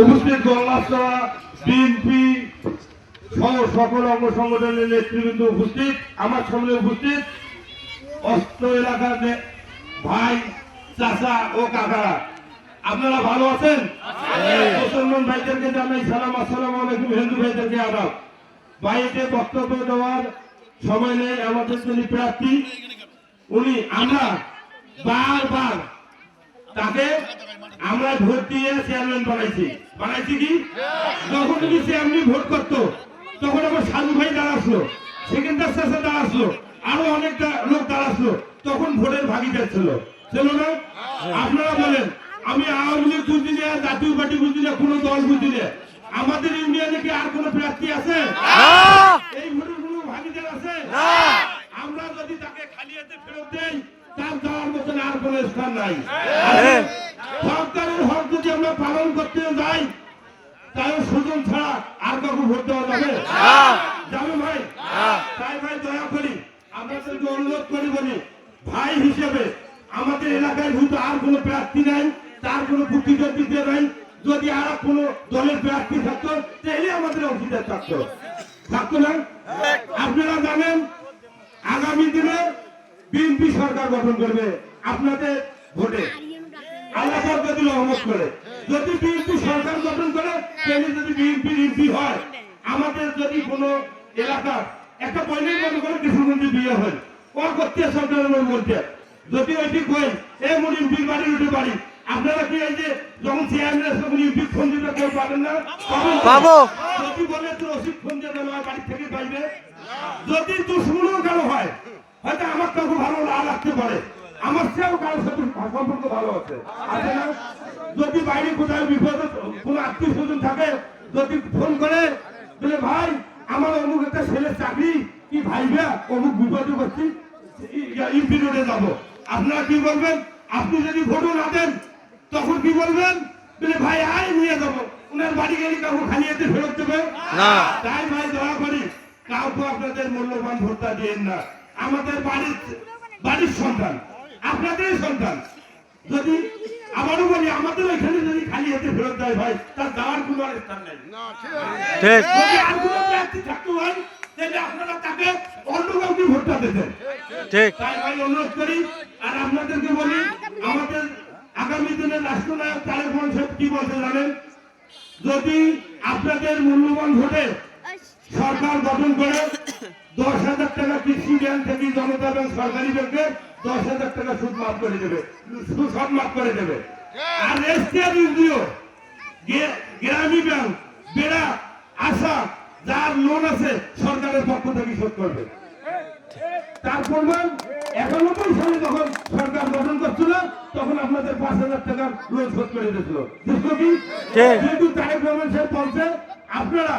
উপস্থিত গঙ্গাসভা বিএনপি সহ সকল অঙ্গ সংগঠনের নেতৃবৃন্দ উপস্থিত আমার সামনে উপস্থিত অস্ত্র এলাকার ভাই চাচা ও কাকারা। আপনারা ভালো আছেন? মুসলমান ভাইদেরকে জানাই সালাম আসসালাম আলাইকুম হিন্দু ভাইদেরকে আদাব। বাইরে বক্তব্য দেওয়ার সময় নেই আমাদের যিনি প্রার্থী উনি আমরা বারবার তাকে আমরা ভোট দিয়ে চেয়ারম্যান বানাইছি। বানাইছি কি? যখন উনি চেয়ারম্যান ভোট করতো তখন আমার সাধু ভাই দাঁড়াসলো সেকেন্ডার শেষে দাঁড়াসলো আরও অনেক লোক দাঁড়াসলো তখন ভোটের ভাগিদার ছিল। ছিল না? আপনারা বলেন আমি আওয়ামী লীগ বুঝি না জাতীয় পার্টি বুঝি না কোনো দল বুঝি না। আমাদের ইউনিয়নে কি আর কোনো প্রার্থী আছে? এই ভোটের কোনো ভাগিদার আছে? আমরা যদি তাকে খালি হাতে ফেরত দেই তার যাওয়ার কোনো স্থান নাই। সরকারের হক যদি আমরা পালন করতে যাই তাহলে সুজন ছাড়া আর কাউকে ভোট দেওয়া যাবে? যাবে ভাই? তাই ভাই দয়া করি আপনাদেরকে অনুরোধ করি বলি ভাই হিসেবে আমাদের এলাকায় হয়তো আর কোনো প্রার্থী নাই তার কোনো প্রতিদ্বন্দ্বিতা নাই যদি আর কোনো দলের প্রার্থী থাকতো তাহলে আমাদের অংশীদার থাকতো। থাকতো না? আপনারা জানেন আগামী দিনে বিএনপি সরকার গঠন করবে। আপনাদের ভোটে। আল্লাহ যদি রহমত করে। যদি বিএনপি সরকার গঠন করে তাহলে যদি বিএনপি এমপি হয়। আমাদের যদি কোনো এলাকার একটা পয়লাই মনে করে কৃষ্ণগঞ্জে বিয়ে হয় ও করতে সরকারের মধ্যে যদি ওইটি কই এ মনে এমপির বাড়ি উঠে বাড়ি। আপনারা কি এই যে যখন চেয়ারম্যান তখন ইউপি ফোন দিতে কেউ পাবেন না? পাবো। যদি বলে তো রসিদ ফোন দিয়ে দেওয়া বাড়ি থেকে পাইবে। যদি দুশ্মনও কারও হয় হয়তো আমার কাউকে ভালো না লাগতে পারে আমার সেও কারোর সাথে সম্পর্ক ভালো আছে। আছে না যদি বাইরে কোথাও বিপদ কোনো আত্মীয় স্বজন থাকে যদি ফোন করে বলে ভাই আমার অমুক একটা ছেলের চাকরি কি ভাইবা? অমুক বিপদে করছি ইউপি রোডে যাব। আপনারা কি বলবেন? আপনি যদি ভোটও না দেন তখন কি বলবেন? বলে ভাই আয় নিয়ে যাব। ওনার বাড়ি গেলে কাউকে খালি হাতে ফেরত দেবে? না। তাই ভাই দয়া করি কাউকে আপনাদের মূল্যবান ভোটটা দিয়েন না। আমাদের বাড়ির বাড়ির সন্তান আপনাদেরই সন্তান। যদি আবারও বলি আমাদের এখানে যদি খালি হাতে ফেরত দেয় ভাই তার দেওয়ার কোনো আর স্থান নেই। যদি আর কোনো প্রার্থী থাকতে হয় তাহলে আপনারা তাকে অন্য কাউকে ভোটটা ঠিক। তাই ভাই অনুরোধ করি আর আপনাদেরকে বলি আমাদের আগামী দিনে রাষ্ট্রনায়ক তারেক রহমান সাহেব কি বলতে জানেন? যদি আপনাদের মূল্যবান ভোটে সরকার গঠন করে দশ হাজার টাকা কৃষি ব্যাংক থেকে জনতা ব্যাংক সরকারি ব্যাংকে দশ হাজার টাকা সুদ মাফ করে দেবে। সুদ মাফ করে দেবে। আর এসটিআর গ্রামী ব্যাংক বেড়া আশা যার লোন আছে সরকারের পক্ষ থেকে শোধ করবে। তার প্রমাণ একানব্বই সালে যখন সরকার গঠন করছিল তখন আপনাদের পাঁচ হাজার টাকার লোন শোধ করে দিয়েছিল। বুঝলো কি? যেহেতু তারেক রহমান সাহেব বলছে আপনারা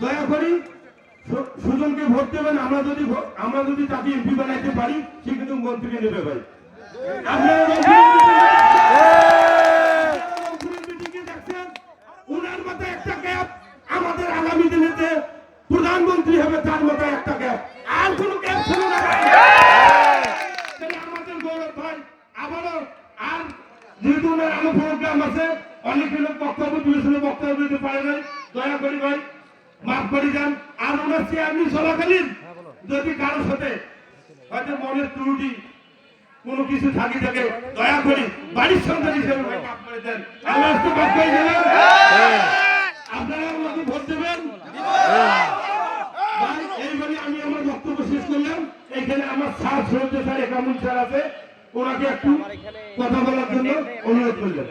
দয়া করি সুজনকে ভোট দেবেন আমরা যদি আমরা যদি তাকে এমপি বানাইতে পারি সে কিন্তু মন্ত্রী নেবে ভাই। আপনারা মন্ত্রীর মিটিংয়ে দেখছেন, উনার মাথায় একটা গ্যাপ আমাদের আগামী দিনেতে প্রধানমন্ত্রী হবে তার মাথায় একটা গ্যাপ আর কোনো গ্যাপ ছিল না আমাদের গৌরব ভাই আবারও আর যেহেতু ওনার আরও প্রোগ্রাম আছে অনেক লোক বক্তব্য দিয়েছিল বক্তব্য দিতে পারে নাই। দয়া করি ভাই মাফ করে যান আর ওনার চেয়ারম্যান চলাকালীন। যদি কারোর সাথে হয়তো মনের ত্রুটি কোনো কিছু থাকি থাকে দয়া করি বাড়ির সন্তান হিসেবে মাফ করে দেন। আল্লাহ মাফ করে দেবেন আপনারা আমাকে ভোট দেবেন? ভাই, এই বলে আমি আমার বক্তব্য শেষ করলাম। এখানে আমার sir Sourya sir Ekamul sir আছে। ওনাকে একটু কথা বলার জন্য অনুরোধ করলেন